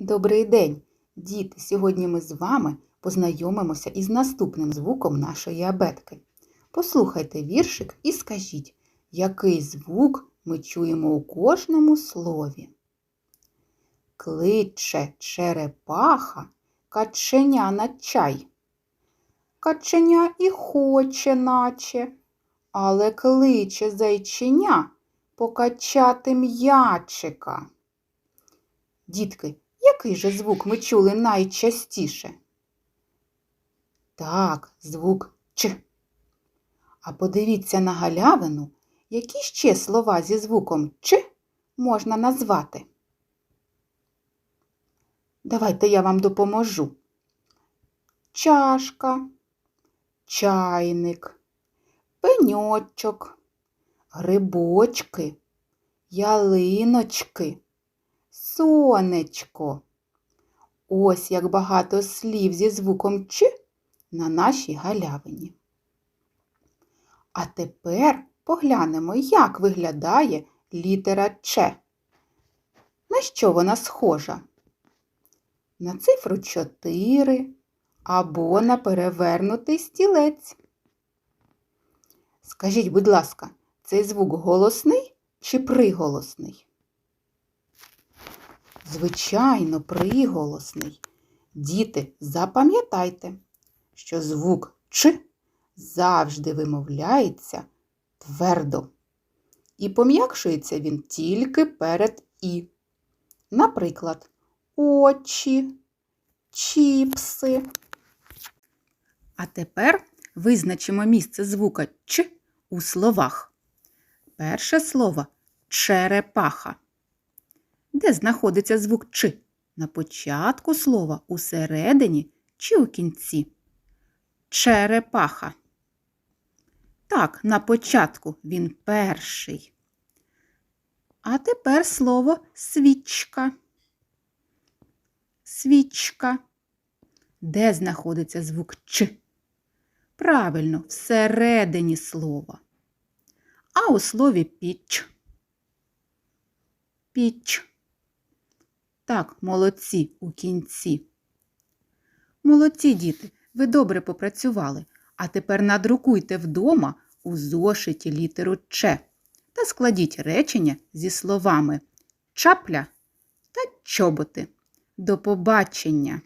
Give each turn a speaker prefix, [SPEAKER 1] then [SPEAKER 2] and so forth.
[SPEAKER 1] Добрий день, діти! Сьогодні ми з вами познайомимося із наступним звуком нашої абетки. Послухайте віршик і скажіть, який звук ми чуємо у кожному слові. Кличе черепаха каченя на чай. Каченя і хоче, наче, але кличе зайченя покачати м'ячика. Дітки, який же звук ми чули найчастіше? Так, звук Ч. А подивіться на галявину, які ще слова зі звуком Ч можна назвати. Давайте я вам допоможу. Чашка, чайник, пеньочок, грибочки, ялиночки сонечко. Ось як багато слів зі звуком Ч на нашій галявині. А тепер поглянемо, як виглядає літера Ч. На що вона схожа? На цифру 4 або на перевернутий стілець. Скажіть, будь ласка, цей звук голосний чи приголосний? Звичайно, приголосний. Діти, запам'ятайте, що звук Ч завжди вимовляється твердо. І пом'якшується він тільки перед І. Наприклад, очі, чіпси. А тепер визначимо місце звука Ч у словах. Перше слово черепаха. Де знаходиться звук Ч? На початку слова, усередині чи у кінці? Черепаха. Так, на початку він перший. А тепер слово свічка. Свічка. Де знаходиться звук Ч? Правильно, всередині слова. А у слові піч. Піч. Так, молодці у кінці. Молодці, діти, ви добре попрацювали. А тепер надрукуйте вдома у зошиті літеру Ч та складіть речення зі словами чапля та чоботи. До побачення!